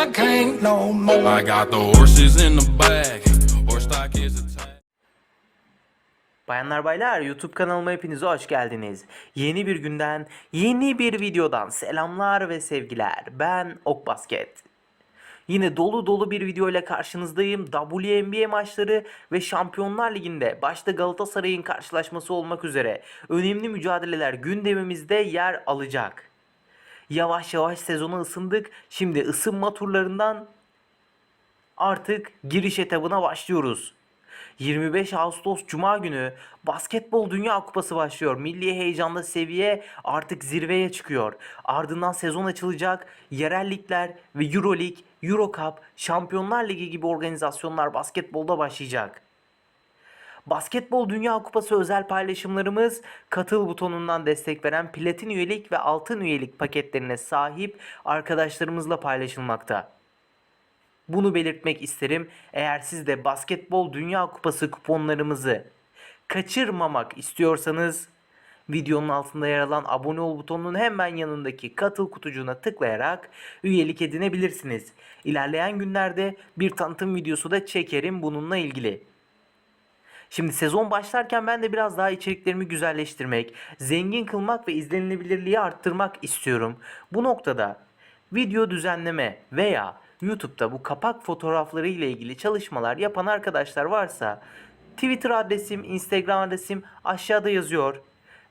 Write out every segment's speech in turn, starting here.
I can't no more. I got the horses in the back. Horse stock is attached. Bayanlar baylar YouTube kanalıma hepinize hoş geldiniz. Yeni bir günden, yeni bir videodan selamlar ve sevgiler. Ben Ok Basket. Yine dolu dolu bir video ile karşınızdayım. WNBA maçları ve Şampiyonlar Ligi'nde başta Galatasaray'ın karşılaşması olmak üzere önemli mücadeleler gündemimizde yer alacak. Yavaş yavaş sezona ısındık. Şimdi ısınma turlarından artık giriş etabına başlıyoruz. 25 Ağustos Cuma günü Basketbol Dünya Kupası başlıyor. Milli heyecanda seviye artık zirveye çıkıyor. Ardından sezon açılacak. Yerel ligler ve Euro Lig, Euro Cup, Şampiyonlar Ligi gibi organizasyonlar basketbolda başlayacak. Basketbol Dünya Kupası özel paylaşımlarımız katıl butonundan destek veren platin üyelik ve altın üyelik paketlerine sahip arkadaşlarımızla paylaşılmakta. Bunu belirtmek isterim. Eğer siz de Basketbol Dünya Kupası kuponlarımızı kaçırmamak istiyorsanız videonun altında yer alan abone ol butonunun hemen yanındaki katıl kutucuğuna tıklayarak üyelik edinebilirsiniz. İlerleyen günlerde bir tanıtım videosu da çekerim bununla ilgili. Şimdi sezon başlarken ben de biraz daha içeriklerimi güzelleştirmek, zengin kılmak ve izlenilebilirliği arttırmak istiyorum. Bu noktada video düzenleme veya YouTube'da bu kapak fotoğrafları ile ilgili çalışmalar yapan arkadaşlar varsa Twitter adresim, Instagram adresim aşağıda yazıyor.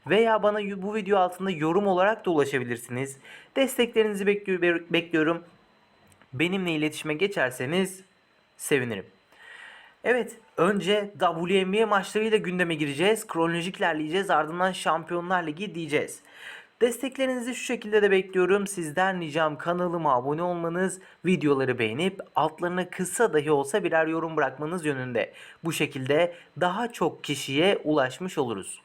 Veya bana bu video altında yorum olarak da ulaşabilirsiniz. Desteklerinizi bekliyor- bekliyorum. Benimle iletişime geçerseniz sevinirim. Evet, önce WNBA maçlarıyla gündeme gireceğiz. Kronolojik ilerleyeceğiz. Ardından Şampiyonlar Ligi diyeceğiz. Desteklerinizi şu şekilde de bekliyorum. Sizden ricam kanalıma abone olmanız, videoları beğenip altlarına kısa dahi olsa birer yorum bırakmanız yönünde. Bu şekilde daha çok kişiye ulaşmış oluruz.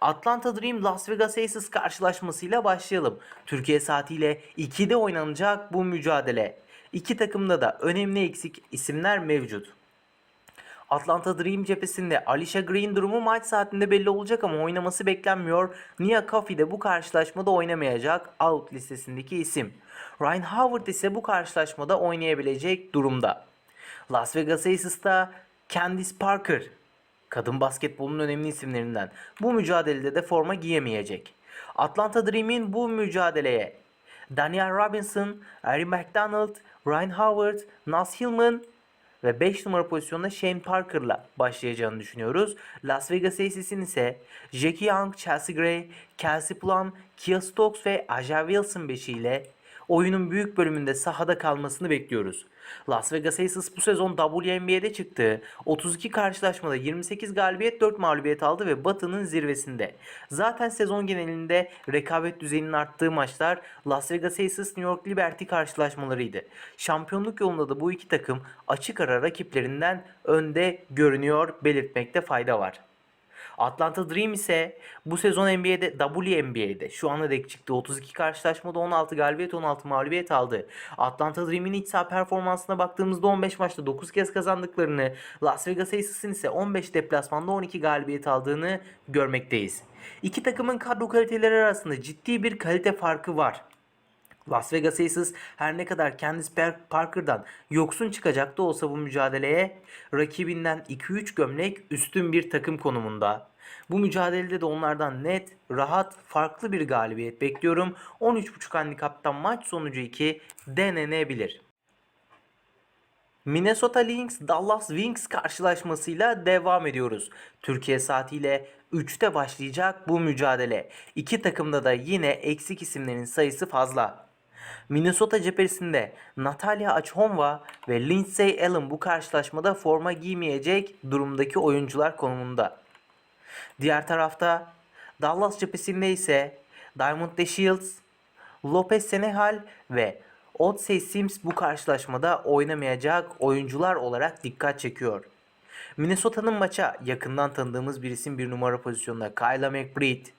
Atlanta Dream Las Vegas Aces karşılaşmasıyla başlayalım. Türkiye saatiyle 2'de oynanacak bu mücadele. İki takımda da önemli eksik isimler mevcut. Atlanta Dream cephesinde Alicia Green durumu maç saatinde belli olacak ama oynaması beklenmiyor. Nia Coffey de bu karşılaşmada oynamayacak out listesindeki isim. Ryan Howard ise bu karşılaşmada oynayabilecek durumda. Las Vegas Aces'ta Candice Parker kadın basketbolun önemli isimlerinden bu mücadelede de forma giyemeyecek. Atlanta Dream'in bu mücadeleye Daniel Robinson, Ari McDonald, Ryan Howard, Nas Hillman ve 5 numara pozisyonda Shane Parker'la başlayacağını düşünüyoruz. Las Vegas Aces'in ise Jackie Young, Chelsea Gray, Kelsey Plum, Kia Stokes ve Aja Wilson beşiyle oyunun büyük bölümünde sahada kalmasını bekliyoruz. Las Vegas Aces bu sezon WNBA'de çıktı. 32 karşılaşmada 28 galibiyet 4 mağlubiyet aldı ve Batı'nın zirvesinde. Zaten sezon genelinde rekabet düzeyinin arttığı maçlar Las Vegas Aces New York Liberty karşılaşmalarıydı. Şampiyonluk yolunda da bu iki takım açık ara rakiplerinden önde görünüyor belirtmekte fayda var. Atlanta Dream ise bu sezon NBA'de WNBA'de şu ana dek çıktı. 32 karşılaşmada 16 galibiyet 16 mağlubiyet aldı. Atlanta Dream'in iç saha performansına baktığımızda 15 maçta 9 kez kazandıklarını, Las Vegas Aces'in ise 15 deplasmanda 12 galibiyet aldığını görmekteyiz. İki takımın kadro kaliteleri arasında ciddi bir kalite farkı var. Las Vegas Aces her ne kadar Par- Parker'dan yoksun çıkacak da olsa bu mücadeleye rakibinden 2-3 gömlek üstün bir takım konumunda. Bu mücadelede de onlardan net, rahat, farklı bir galibiyet bekliyorum. 13.5 handikaptan maç sonucu 2 denenebilir. Minnesota Lynx Dallas Wings karşılaşmasıyla devam ediyoruz. Türkiye saatiyle 3'te başlayacak bu mücadele. İki takımda da yine eksik isimlerin sayısı fazla. Minnesota cephesinde Natalia Achonva ve Lindsay Allen bu karşılaşmada forma giymeyecek durumdaki oyuncular konumunda. Diğer tarafta Dallas cephesinde ise Diamond De Shields, Lopez Senehal ve Odsey Sims bu karşılaşmada oynamayacak oyuncular olarak dikkat çekiyor. Minnesota'nın maça yakından tanıdığımız bir isim bir numara pozisyonda Kyla McBride.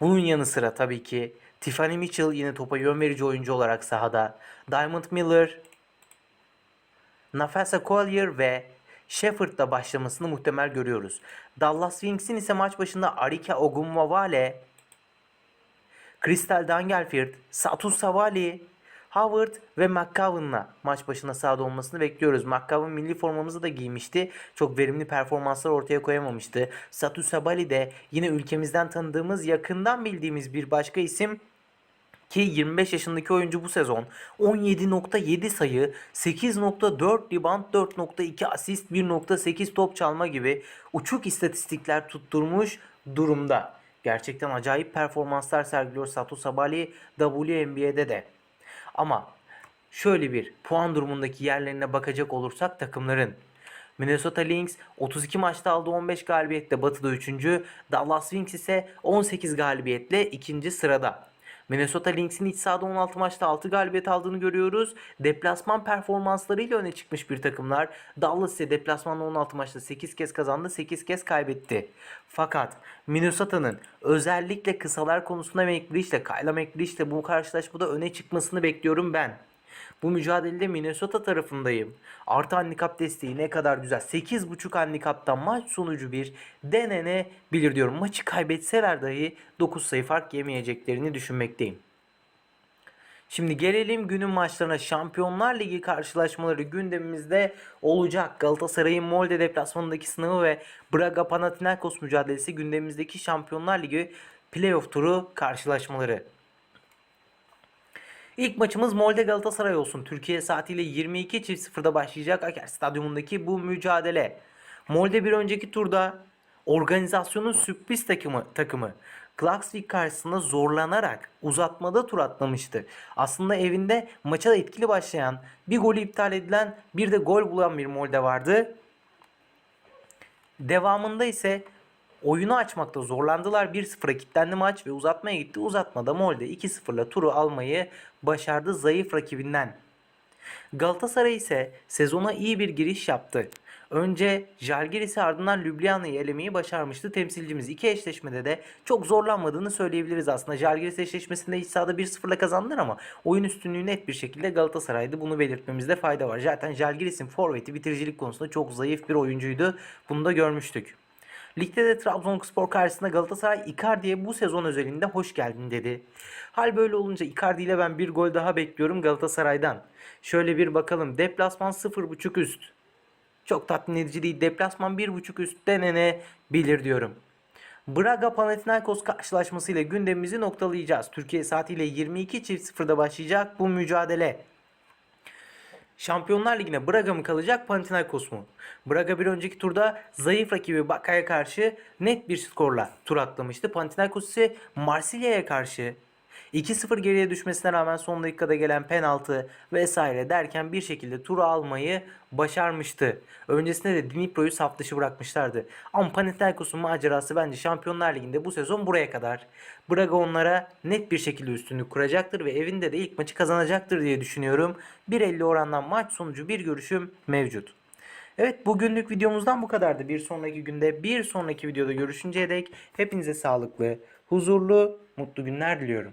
Bunun yanı sıra tabii ki Tiffany Mitchell yine topa yön verici oyuncu olarak sahada. Diamond Miller, Nafasa Collier ve Shepard'la başlamasını muhtemel görüyoruz. Dallas Wings'in ise maç başında Arika Ogunmawale, Crystal Dangerfield, Satu Savali, Howard ve McCowan'la maç başına sahada olmasını bekliyoruz. McCowan milli formamızı da giymişti. Çok verimli performanslar ortaya koyamamıştı. Satu Sabali de yine ülkemizden tanıdığımız, yakından bildiğimiz bir başka isim ki 25 yaşındaki oyuncu bu sezon 17.7 sayı, 8.4 rebound, 4.2 asist, 1.8 top çalma gibi uçuk istatistikler tutturmuş durumda. Gerçekten acayip performanslar sergiliyor Satu Sabali WNBA'de de. Ama şöyle bir puan durumundaki yerlerine bakacak olursak takımların Minnesota Lynx 32 maçta aldı 15 galibiyetle batıda 3. Dallas Wings ise 18 galibiyetle 2. sırada. Minnesota Lynx'in iç sahada 16 maçta 6 galibiyet aldığını görüyoruz. Deplasman performanslarıyla öne çıkmış bir takımlar. Dallas ise deplasmanda 16 maçta 8 kez kazandı, 8 kez kaybetti. Fakat Minnesota'nın özellikle kısalar konusunda McBride'le, Kyla McBride'le bu karşılaşmada öne çıkmasını bekliyorum ben. Bu mücadelede Minnesota tarafındayım. Artı handikap desteği ne kadar güzel. 8.5 handikaptan maç sonucu bir denenebilir diyorum. Maçı kaybetseler dahi 9 sayı fark yemeyeceklerini düşünmekteyim. Şimdi gelelim günün maçlarına. Şampiyonlar Ligi karşılaşmaları gündemimizde olacak. Galatasaray'ın Molde deplasmanındaki sınavı ve Braga Panathinaikos mücadelesi gündemimizdeki Şampiyonlar Ligi playoff turu karşılaşmaları. İlk maçımız Molde Galatasaray olsun. Türkiye saatiyle 22.00'da başlayacak Aker Stadyumundaki bu mücadele. Molde bir önceki turda organizasyonun sürpriz takımı takımı Klaksvik karşısında zorlanarak uzatmada tur atlamıştı. Aslında evinde maça da etkili başlayan, bir golü iptal edilen, bir de gol bulan bir Molde vardı. Devamında ise oyunu açmakta zorlandılar. 1-0'a kilitlendi maç ve uzatmaya gitti. Uzatmada Molde 2-0'la turu almayı başardı zayıf rakibinden. Galatasaray ise sezona iyi bir giriş yaptı. Önce Žalgiris'i ardından Ljubljana'yı elemeyi başarmıştı temsilcimiz. İki eşleşmede de çok zorlanmadığını söyleyebiliriz aslında. Žalgiris eşleşmesinde iç sahada 1-0'la kazandılar ama oyun üstünlüğü net bir şekilde Galatasaray'dı. Bunu belirtmemizde fayda var. Zaten Žalgiris'in forveti bitiricilik konusunda çok zayıf bir oyuncuydu. Bunu da görmüştük. Ligde de Trabzonspor karşısında Galatasaray Icardi'ye bu sezon özelinde hoş geldin dedi. Hal böyle olunca Icardi ile ben bir gol daha bekliyorum Galatasaray'dan. Şöyle bir bakalım. Deplasman 0.5 üst. Çok tatmin edici değil. Deplasman 1.5 üst denenebilir diyorum. Braga Panathinaikos karşılaşmasıyla gündemimizi noktalayacağız. Türkiye saatiyle 22.00'da başlayacak bu mücadele. Şampiyonlar Ligi'ne Braga mı kalacak Panathinaikos mu? Braga bir önceki turda zayıf rakibi Baka'ya karşı net bir skorla tur atlamıştı. Panathinaikos ise Marsilya'ya karşı 2-0 geriye düşmesine rağmen son dakikada gelen penaltı vesaire derken bir şekilde turu almayı başarmıştı. Öncesinde de Dnipro'yu saf dışı bırakmışlardı. Ama Panathinaikos'un macerası bence Şampiyonlar Ligi'nde bu sezon buraya kadar. Braga onlara net bir şekilde üstünlük kuracaktır ve evinde de ilk maçı kazanacaktır diye düşünüyorum. 1.50 orandan maç sonucu bir görüşüm mevcut. Evet bugünlük videomuzdan bu kadardı. Bir sonraki günde bir sonraki videoda görüşünceye dek hepinize sağlıklı, huzurlu, mutlu günler diliyorum.